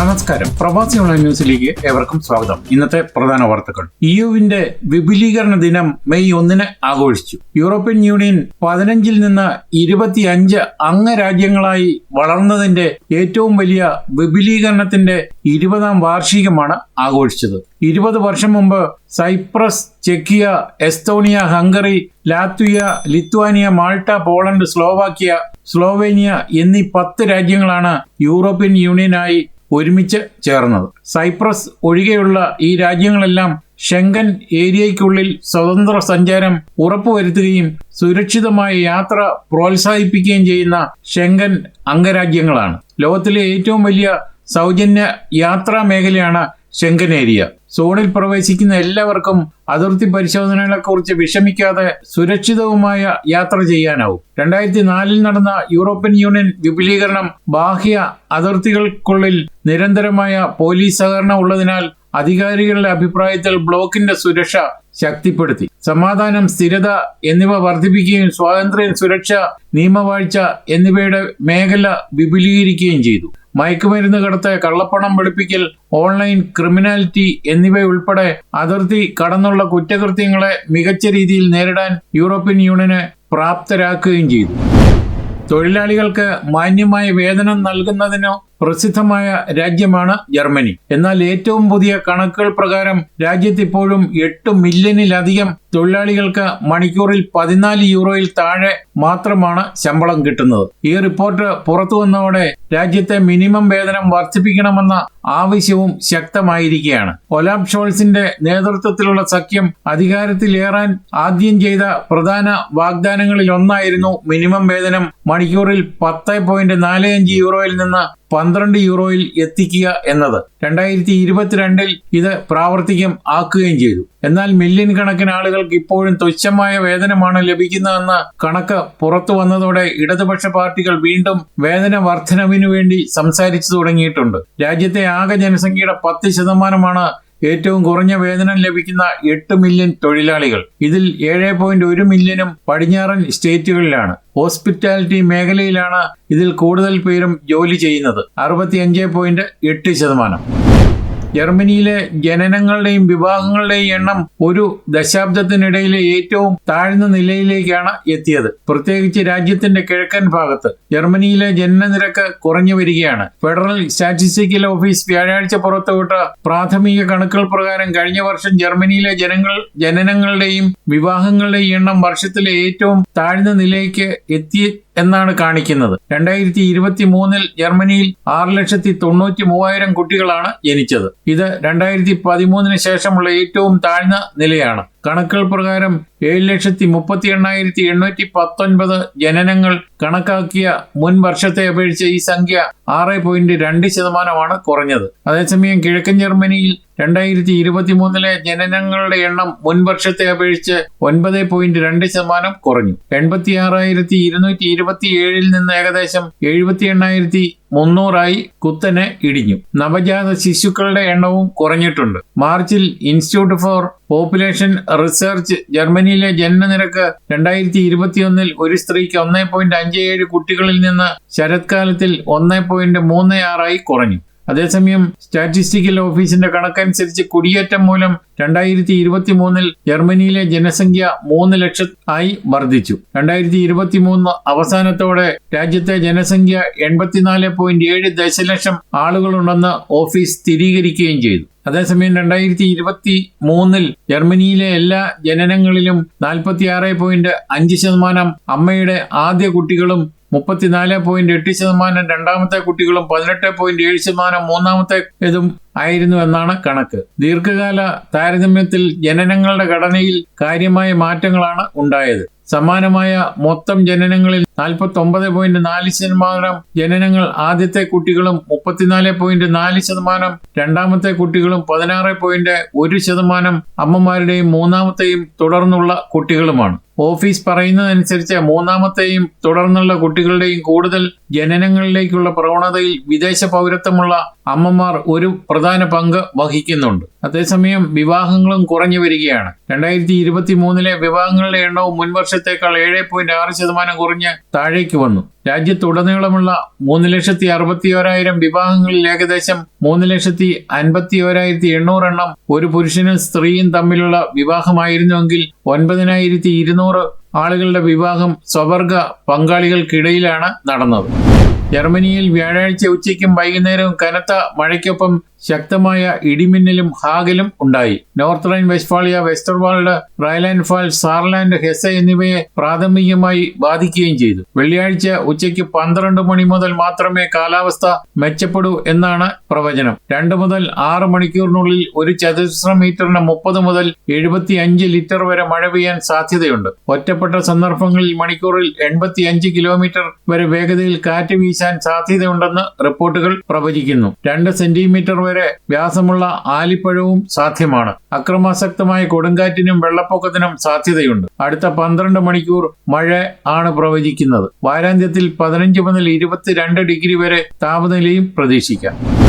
നമസ്കാരം. പ്രവാസി ഓൺലൈൻ ന്യൂസിലേക്ക് ഏവർക്കും സ്വാഗതം. ഇന്നത്തെ പ്രധാന വാർത്തകൾ. യുവിന്റെ വിപുലീകരണ ദിനം മെയ് ഒന്നിന് ആഘോഷിച്ചു. യൂറോപ്യൻ യൂണിയൻ പതിനഞ്ചിൽ നിന്ന് ഇരുപത്തിയഞ്ച് അംഗരാജ്യങ്ങളായി വളർന്നതിന്റെ ഏറ്റവും വലിയ വിപുലീകരണത്തിന്റെ ഇരുപതാം വാർഷികമാണ് ആഘോഷിച്ചത്. ഇരുപത് വർഷം മുമ്പ് Cyprus ചെക്കിയ Estonia Hungary Latvia Lithuania Malta Poland Slovakia Slovenia എന്നീ പത്ത് രാജ്യങ്ങളാണ് യൂറോപ്യൻ യൂണിയനായി ഒരുമിച്ച് ചേർന്നത്. സൈപ്രസ് ഒഴികെയുള്ള ഈ രാജ്യങ്ങളെല്ലാം ഷെങ്കൻ ഏരിയയ്ക്കുള്ളിൽ സ്വതന്ത്ര സഞ്ചാരം ഉറപ്പുവരുത്തുകയും സുരക്ഷിതമായ യാത്ര പ്രോത്സാഹിപ്പിക്കുകയും ചെയ്യുന്ന ഷെങ്കൻ അംഗരാജ്യങ്ങളാണ്. ലോകത്തിലെ ഏറ്റവും വലിയ സൗജന്യ യാത്രാ മേഖലയാണ് ഷെങ്കൻ ഏരിയ. സോണിൽ പ്രവേശിക്കുന്ന എല്ലാവർക്കും അതിർത്തി പരിശോധനകളെക്കുറിച്ച് വിഷമിക്കാതെ സുരക്ഷിതവുമായ യാത്ര ചെയ്യാനാവും. രണ്ടായിരത്തി നാലിൽ നടന്ന യൂറോപ്യൻ യൂണിയൻ വിപുലീകരണം ബാഹ്യ അതിർത്തികൾക്കുള്ളിൽ നിരന്തരമായ പോലീസ് സഹകരണം ഉള്ളതിനാൽ അധികാരികളുടെ അഭിപ്രായത്തിൽ ബ്ലോക്കിന്റെ സുരക്ഷ ശക്തിപ്പെടുത്തി. സമാധാനം സ്ഥിരത എന്നിവ വർദ്ധിപ്പിക്കുകയും സ്വാതന്ത്ര്യം സുരക്ഷ നിയമവാഴ്ച എന്നിവയുടെ മേഖല വിപുലീകരിക്കുകയും ചെയ്തു. മയക്കുമരുന്ന് കടത്ത് കള്ളപ്പണം വെളുപ്പിക്കൽ ഓൺലൈൻ ക്രിമിനാലിറ്റി എന്നിവയുൾപ്പെടെ അതിർത്തി കടന്നുള്ള കുറ്റകൃത്യങ്ങളെ മികച്ച രീതിയിൽ നേരിടാൻ യൂറോപ്യൻ യൂണിയന് പ്രാപ്തരാക്കുകയും ചെയ്തു. തൊഴിലാളികൾക്ക് മാന്യമായ വേതനം നൽകുന്നതിനോ പ്രസിദ്ധമായ രാജ്യമാണ് ജർമ്മനി. എന്നാൽ ഏറ്റവും പുതിയ കണക്കുകൾ പ്രകാരം രാജ്യത്ത് ഇപ്പോഴും എട്ട് മില്യണിലധികം തൊഴിലാളികൾക്ക് മണിക്കൂറിൽ പതിനാല് യൂറോയിൽ താഴെ മാത്രമാണ് ശമ്പളം കിട്ടുന്നത്. ഈ റിപ്പോർട്ട് പുറത്തു വന്നതോടെ രാജ്യത്തെ മിനിമം വേതനം വർദ്ധിപ്പിക്കണമെന്ന ആവശ്യവും ശക്തമായിരിക്കുകയാണ്. ഒലാബ് ഷോൾസിന്റെ നേതൃത്വത്തിലുള്ള സഖ്യം അധികാരത്തിലേറാൻ ആദ്യം ചെയ്ത പ്രധാന വാഗ്ദാനങ്ങളിൽ ഒന്നായിരുന്നു മിനിമം വേതനം മണിക്കൂറിൽ പത്ത് പോയിന്റ് നാല് അഞ്ച് യൂറോയിൽ നിന്ന് പന്ത്രണ്ട് യൂറോയിൽ എത്തിക്കുക എന്നത് രണ്ടായിരത്തി ഇരുപത്തിരണ്ടിൽ ഇത് പ്രാവർത്തികം ആക്കുകയും ചെയ്തു. എന്നാൽ മില്യൺ കണക്കിന് ആളുകൾക്ക് ഇപ്പോഴും തുച്ഛമായ വേതനമാണ് ലഭിക്കുന്നതെന്ന കണക്ക് പുറത്തു വന്നതോടെ ഇടതുപക്ഷ പാർട്ടികൾ വീണ്ടും വേതന വർധനവിനു വേണ്ടി സംസാരിച്ചു തുടങ്ങിയിട്ടുണ്ട്. രാജ്യത്തെ ആകെ ജനസംഖ്യയുടെ പത്ത് ശതമാനമാണ് ഏറ്റവും കുറഞ്ഞ വേതനം ലഭിക്കുന്ന എട്ട് മില്യൺ തൊഴിലാളികൾ. ഇതിൽ ഏഴ് പോയിന്റ് ഒരു മില്യനും പടിഞ്ഞാറൻ സ്റ്റേറ്റുകളിലാണ്. ഹോസ്പിറ്റാലിറ്റി മേഖലയിലാണ് ഇതിൽ കൂടുതൽ പേരും ജോലി ചെയ്യുന്നത്. അറുപത്തിയഞ്ച് പോയിന്റ് എട്ട് ശതമാനം. ജർമ്മനിയിലെ ജനനങ്ങളുടെയും വിവാഹങ്ങളുടെയും എണ്ണം ഒരു ദശാബ്ദത്തിനിടയിലെ ഏറ്റവും താഴ്ന്ന നിലയിലേക്കാണ് എത്തിയത്. പ്രത്യേകിച്ച് രാജ്യത്തിന്റെ കിഴക്കൻ ഭാഗത്ത്. ജർമ്മനിയിലെ ജനനനിരക്ക് കുറഞ്ഞു വരികയാണ്. ഫെഡറൽ സ്റ്റാറ്റിസ്റ്റിക്കൽ ഓഫീസ് വ്യാഴാഴ്ച പുറത്തുവിട്ട പ്രാഥമിക കണക്കുകൾ പ്രകാരം കഴിഞ്ഞ വർഷം ജർമ്മനിയിലെ ജനങ്ങൾ ജനനങ്ങളുടെയും വിവാഹങ്ങളുടെയും എണ്ണം വർഷത്തിലെ ഏറ്റവും താഴ്ന്ന നിലയ്ക്ക് എത്തി എന്നാണ് കാണിക്കുന്നത്. രണ്ടായിരത്തി ഇരുപത്തി മൂന്നിൽ ജർമ്മനിയിൽ ആറ് ലക്ഷത്തി തൊണ്ണൂറ്റി മൂവായിരം കുട്ടികളാണ് ജനിച്ചത്. ഇത് രണ്ടായിരത്തി പതിമൂന്നിന് ശേഷമുള്ള ഏറ്റവും താഴ്ന്ന നിലയാണ്. കണക്കുകൾ പ്രകാരം ഏഴ് ലക്ഷത്തി മുപ്പത്തി എണ്ണായിരത്തി എണ്ണൂറ്റി പത്തൊൻപത് ജനനങ്ങൾ കണക്കാക്കിയ മുൻ വർഷത്തെ അപേക്ഷിച്ച് ഈ സംഖ്യ ആറ് പോയിന്റ് രണ്ട് ശതമാനമാണ് കുറഞ്ഞത്. അതേസമയം കിഴക്കൻ ജർമ്മനിയിൽ രണ്ടായിരത്തി ഇരുപത്തി മൂന്നിലെ ജനനങ്ങളുടെ എണ്ണം മുൻ വർഷത്തെ അപേക്ഷിച്ച് ഒൻപത് പോയിന്റ് രണ്ട് ശതമാനം കുറഞ്ഞു. എൺപത്തി ആറായിരത്തി ഇരുന്നൂറ്റി ഇരുപത്തി ഏഴിൽ നിന്ന് ഏകദേശം എഴുപത്തി എണ്ണായിരത്തി മുന്നൂറായി കുത്തനെ ഇടിഞ്ഞു. നവജാത ശിശുക്കളുടെ എണ്ണവും കുറഞ്ഞിട്ടുണ്ട്. മാർച്ചിൽ ഇൻസ്റ്റിറ്റ്യൂട്ട് ഫോർ പോപ്പുലേഷൻ റിസർച്ച് ജർമ്മനിയിലെ ജനനനിരക്ക് രണ്ടായിരത്തി ഇരുപത്തിയൊന്നിൽ ഒരു സ്ത്രീക്ക് ഒന്നേ പോയിന്റ് അഞ്ച് ഏഴ് കുട്ടികളിൽ നിന്ന് ശരത്കാലത്തിൽ ഒന്നേ പോയിന്റ് മൂന്ന് ആറായി കുറഞ്ഞു. അതേസമയം സ്റ്റാറ്റിസ്റ്റിക്കൽ ഓഫീസിന്റെ കണക്കനുസരിച്ച് കുടിയേറ്റം മൂലം രണ്ടായിരത്തി ഇരുപത്തി മൂന്നിൽ ജർമ്മനിയിലെ ജനസംഖ്യ മൂന്ന് ലക്ഷം ആയി വർദ്ധിച്ചു. രണ്ടായിരത്തി ഇരുപത്തി മൂന്ന് അവസാനത്തോടെ രാജ്യത്തെ ജനസംഖ്യ എൺപത്തിനാല് പോയിന്റ് ഏഴ് ദശലക്ഷം ആളുകളുണ്ടെന്ന് ഓഫീസ് സ്ഥിരീകരിക്കുകയും ചെയ്തു. അതേസമയം രണ്ടായിരത്തി ഇരുപത്തി മൂന്നിൽ ജർമ്മനിയിലെ എല്ലാ ജനനങ്ങളിലും നാൽപ്പത്തി ആറ് പോയിന്റ് അഞ്ച് ശതമാനം അമ്മയുടെ ആദ്യ കുട്ടികളും മുപ്പത്തിനാല് പോയിന്റ് എട്ട് ശതമാനം രണ്ടാമത്തെ കുട്ടികളും പതിനെട്ട് പോയിന്റ് ഏഴ് ശതമാനം മൂന്നാമത്തെ ഇതും ആയിരുന്നു എന്നാണ് കണക്ക്. ദീർഘകാല താരതമ്യത്തിൽ ജനനങ്ങളുടെ ഘടനയിൽ കാര്യമായ മാറ്റങ്ങളാണ് ഉണ്ടായത്. സമാനമായ മൊത്തം ജനനങ്ങളിൽ നാൽപ്പത്തി ഒമ്പത് പോയിന്റ് നാല് ശതമാനം ജനനങ്ങൾ ആദ്യത്തെ കുട്ടികളും മുപ്പത്തിനാല് പോയിന്റ് നാല് ശതമാനം രണ്ടാമത്തെ കുട്ടികളും പതിനാറ് പോയിന്റ് ഒരു ശതമാനം അമ്മമാരുടെയും മൂന്നാമത്തെയും തുടർന്നുള്ള കുട്ടികളുമാണ്. ഓഫീസ് പറയുന്നതനുസരിച്ച് മൂന്നാമത്തെയും തുടർന്നുള്ള കുട്ടികളുടെയും കൂടുതൽ ജനനങ്ങളിലേക്കുള്ള പ്രവണതയിൽ വിദേശ പൗരത്വമുള്ള അമ്മമാർ ഒരു പ്രധാന പങ്ക് വഹിക്കുന്നുണ്ട്. അതേസമയം വിവാഹങ്ങളും കുറഞ്ഞു വരികയാണ്. രണ്ടായിരത്തി ഇരുപത്തി മൂന്നിലെ വിവാഹങ്ങളുടെ എണ്ണവും മുൻവർഷത്തേക്കാൾ ഏഴ് പോയിന്റ് ആറ് ശതമാനം കുറഞ്ഞ് താഴേക്ക് വന്നു. രാജ്യത്തുടനീളമുള്ള മൂന്ന് ലക്ഷത്തി അറുപത്തി ഓരായിരം വിവാഹങ്ങളിൽ ഏകദേശം മൂന്ന് ലക്ഷത്തി അൻപത്തി ഓരായിരത്തി എണ്ണൂറ് എണ്ണം ഒരു പുരുഷനും സ്ത്രീയും തമ്മിലുള്ള വിവാഹമായിരുന്നുവെങ്കിൽ ഒൻപതിനായിരത്തി ഇരുന്നൂറ് ആളുകളുടെ വിവാഹം സ്വവർഗ പങ്കാളികൾക്കിടയിലാണ് നടന്നത്. ജർമ്മനിയിൽ വ്യാഴാഴ്ച ഉച്ചയ്ക്കും വൈകുന്നേരവും കനത്ത മഴയ്ക്കൊപ്പം ശക്തമായ ഇടിമിന്നലും ഹാഗലും ഉണ്ടായി. North Rhine Westphalia Westerwald Rhineland Pfalz Saarland Hesse എന്നിവയെ പ്രാഥമികമായി ബാധിക്കുകയും ചെയ്തു. വെള്ളിയാഴ്ച ഉച്ചയ്ക്ക് പന്ത്രണ്ട് മണി മുതൽ മാത്രമേ കാലാവസ്ഥ മെച്ചപ്പെടൂ എന്നാണ് പ്രവചനം. രണ്ട് മുതൽ ആറ് മണിക്കൂറിനുള്ളിൽ ഒരു ചതുശ്ര മീറ്ററിന് മുപ്പത് മുതൽ എഴുപത്തി അഞ്ച് ലിറ്റർ വരെ മഴ പെയ്യാൻ സാധ്യതയുണ്ട്. ഒറ്റപ്പെട്ട സന്ദർഭങ്ങളിൽ മണിക്കൂറിൽ എൺപത്തി അഞ്ച് കിലോമീറ്റർ വരെ വേഗതയിൽ കാറ്റ് വീശാൻ സാധ്യതയുണ്ടെന്ന് റിപ്പോർട്ടുകൾ പ്രവചിക്കുന്നു. രണ്ട് സെന്റിമീറ്റർ വ്യാസമുള്ള ആലിപ്പഴവും സാധ്യമാണ്. അക്രമാസക്തമായ കൊടുങ്കാറ്റിനും വെള്ളപ്പൊക്കത്തിനും സാധ്യതയുണ്ട്. അടുത്ത പന്ത്രണ്ട് മണിക്കൂർ മഴ ആണ് പ്രവചിക്കുന്നത്. വാരാന്ത്യത്തിൽ പതിനഞ്ച് മുതൽ ഇരുപത്തിരണ്ട് ഡിഗ്രി വരെ താപനിലയും പ്രതീക്ഷിക്കാം.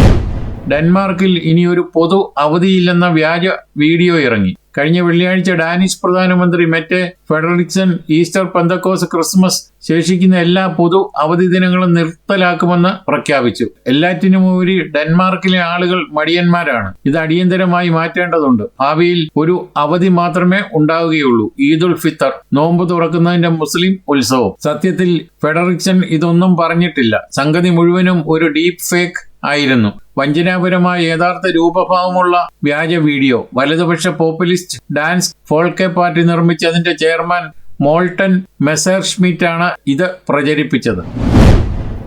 ഡെൻമാർക്കിൽ ഇനി ഒരു പൊതു അവധിയില്ലെന്ന വ്യാജ വീഡിയോ ഇറങ്ങി. കഴിഞ്ഞ വെള്ളിയാഴ്ച ഡാനിഷ് പ്രധാനമന്ത്രി Mette Frederiksen Easter Pentecost Christmas ശേഷിക്കുന്ന എല്ലാ പൊതു അവധി ദിനങ്ങളും നിർത്തലാക്കുമെന്ന് പ്രഖ്യാപിച്ചു. എല്ലാറ്റിനും എല്ലാറ്റിനുമുപരി ഡെൻമാർക്കിലെ ആളുകൾ മടിയന്മാരാണ്. ഇത് അടിയന്തരമായി മാറ്റേണ്ടതുണ്ട്. ഭാവിയിൽ ഒരു അവധി മാത്രമേ ഉണ്ടാവുകയുള്ളൂ. ഈദുൽ ഫിത്തർ നോമ്പ് തുറക്കുന്നതിന്റെ മുസ്ലിം ഉത്സവം. സത്യത്തിൽ ഫെഡറിക്സൺ ഇതൊന്നും പറഞ്ഞിട്ടില്ല. സംഗതി മുഴുവനും ഒരു ഡീപ് ഫേക്ക് ആയിരുന്നു. വഞ്ചനാപരമായ യഥാർത്ഥ രൂപഭാവമുള്ള വ്യാജ വീഡിയോ. വലതുപക്ഷ പോപ്പുലിസ്റ്റ് ഡാൻസ് ഫോൾക്കെ പാർട്ടി നിർമ്മിച്ചതിന്റെ ചെയർമാൻ മോൾട്ടൺ മെസേർഷ്മിറ്റ് ആണ് ഇത് പ്രചരിപ്പിച്ചത്.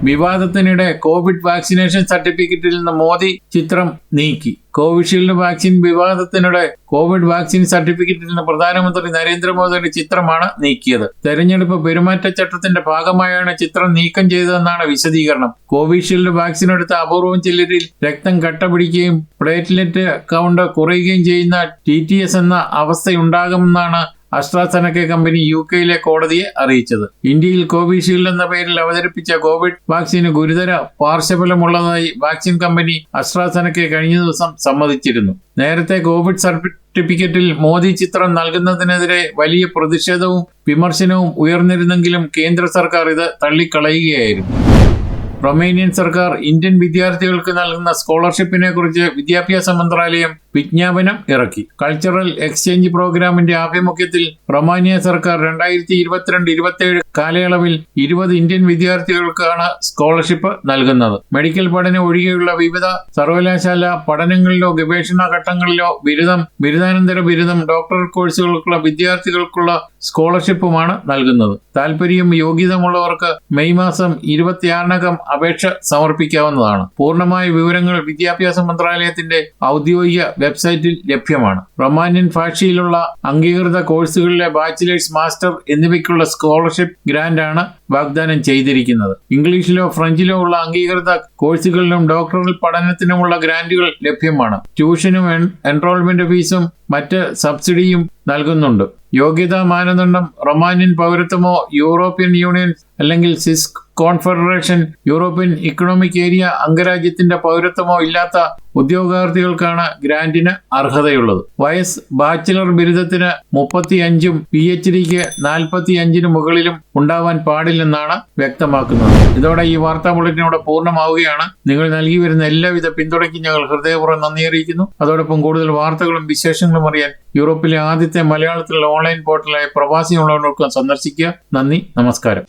വിവാദത്തിനിടെ കോവിഡ് വാക്സിനേഷൻ സർട്ടിഫിക്കറ്റിൽ നിന്ന് മോദി ചിത്രം നീക്കി. കോവിഷീൽഡ് വാക്സിൻ വിവാദത്തിനിടെ കോവിഡ് വാക്സിൻ സർട്ടിഫിക്കറ്റിൽ നിന്ന് പ്രധാനമന്ത്രി നരേന്ദ്രമോദിയുടെ ചിത്രമാണ് നീക്കിയത്. തെരഞ്ഞെടുപ്പ് പെരുമാറ്റച്ചട്ടത്തിന്റെ ഭാഗമായാണ് ചിത്രം നീക്കം ചെയ്തതെന്നാണ് വിശദീകരണം. കോവിഷീൽഡ് വാക്സിൻ എടുത്ത അപൂർവം ചിലരിൽ രക്തം കട്ടപിടിക്കുകയും പ്ലേറ്റ്ലെറ്റ് കൗണ്ട് കുറയുകയും ചെയ്യുന്ന ടി എന്ന അവസ്ഥയുണ്ടാകുമെന്നാണ് അസ്ട്രാസെനക്ക കമ്പനി യു കെയിലെ കോടതിയെ അറിയിച്ചത്. ഇന്ത്യയിൽ കോവിഷീൽഡ് എന്ന പേരിൽ അവതരിപ്പിച്ച കോവിഡ് വാക്സിന് ഗുരുതര പാർശ്വഫലമുള്ളതായി വാക്സിൻ കമ്പനി അസ്ട്രാസെനക്ക കഴിഞ്ഞ ദിവസം സമ്മതിച്ചിരുന്നു. നേരത്തെ കോവിഡ് സർട്ടിഫിക്കറ്റിൽ മോദി ചിത്രം നൽകുന്നതിനെതിരെ വലിയ പ്രതിഷേധവും വിമർശനവും ഉയർന്നിരുന്നെങ്കിലും കേന്ദ്ര സർക്കാർ ഇത് തള്ളിക്കളയുകയായിരുന്നു. റൊമേനിയൻ സർക്കാർ ഇന്ത്യൻ വിദ്യാർത്ഥികൾക്ക് നൽകുന്ന സ്കോളർഷിപ്പിനെ കുറിച്ച് വിദ്യാഭ്യാസ മന്ത്രാലയം വിജ്ഞാപനം ഇറക്കി. കൾച്ചറൽ എക്സ്ചേഞ്ച് പ്രോഗ്രാമിന്റെ ആഭിമുഖ്യത്തിൽ റൊമാനിയ സർക്കാർ രണ്ടായിരത്തി ഇരുപത്തിരണ്ട് ഇരുപത്തിയേഴ് കാലയളവിൽ ഇരുപത് ഇന്ത്യൻ വിദ്യാർത്ഥികൾക്കാണ് സ്കോളർഷിപ്പ് നൽകുന്നത്. മെഡിക്കൽ പഠനം ഒഴികെയുള്ള വിവിധ സർവകലാശാല പഠനങ്ങളിലോ ഗവേഷണ ഘട്ടങ്ങളിലോ ബിരുദം ബിരുദാനന്തര ബിരുദം ഡോക്ടർ കോഴ്സുകൾക്കുള്ള വിദ്യാർത്ഥികൾക്കുള്ള സ്കോളർഷിപ്പുമാണ് നൽകുന്നത്. താല്പര്യം യോഗ്യതമുള്ളവർക്ക് മെയ് മാസം ഇരുപത്തിയാറിനകം അപേക്ഷ സമർപ്പിക്കാവുന്നതാണ്. പൂർണമായ വിവരങ്ങൾ വിദ്യാഭ്യാസ മന്ത്രാലയത്തിന്റെ ഔദ്യോഗിക വെബ്സൈറ്റിൽ ലഭ്യമാണ്. റൊമാനിയൻ ഭാഷയിലുള്ള അംഗീകൃത കോഴ്സുകളിലെ ബാച്ചിലേഴ്സ് മാസ്റ്റർ എന്നിവയ്ക്കുള്ള സ്കോളർഷിപ്പ് ഗ്രാന്റ് ആണ് വാഗ്ദാനം ചെയ്തിരിക്കുന്നത്. ഇംഗ്ലീഷിലോ ഫ്രഞ്ചിലോ ഉള്ള അംഗീകൃത കോഴ്സുകളിലും ഡോക്ടറൽ പഠനത്തിനുമുള്ള ഗ്രാന്റുകൾ ലഭ്യമാണ്. ട്യൂഷനും എൻറോൾമെന്റ് ഫീസും മറ്റ് സബ്സിഡിയും നൽകുന്നുണ്ട്. യോഗ്യതാ മാനദണ്ഡം റൊമാനിയൻ പൗരത്വമോ യൂറോപ്യൻ യൂണിയൻ അല്ലെങ്കിൽ Swiss confederation European economic area അംഗരാജ്യത്തിന്റെ പൗരത്വമോ ഇല്ലാത്ത ഉദ്യോഗാർത്ഥികൾക്കാണ് ഗ്രാന്റിന് അർഹതയുള്ളത്. വയസ് ബാച്ചിലർ ബിരുദത്തിന് മുപ്പത്തി അഞ്ചും പി എച്ച് ഡിക്ക് നാൽപ്പത്തി അഞ്ചിന് മുകളിലും ഉണ്ടാവാൻ പാടില്ലെന്നാണ് വ്യക്തമാക്കുന്നത്. ഇതോടെ ഈ വാർത്താ ബുള്ളറ്റിനോടെ പൂർണമാവുകയാണ്. നിങ്ങൾ നൽകി വരുന്ന എല്ലാവിധ പിന്തുണയ്ക്കും ഞങ്ങൾ ഹൃദയപൂർവം നന്ദി അറിയിക്കുന്നു. അതോടൊപ്പം കൂടുതൽ വാർത്തകളും വിശേഷങ്ങളും അറിയാൻ യൂറോപ്പിലെ ആദ്യത്തെ മലയാളത്തിലുള്ള ഓൺലൈൻ പോർട്ടലായ പ്രവാസി ഉള്ളവർക്കും സന്ദർശിക്കുക. നന്ദി നമസ്കാരം.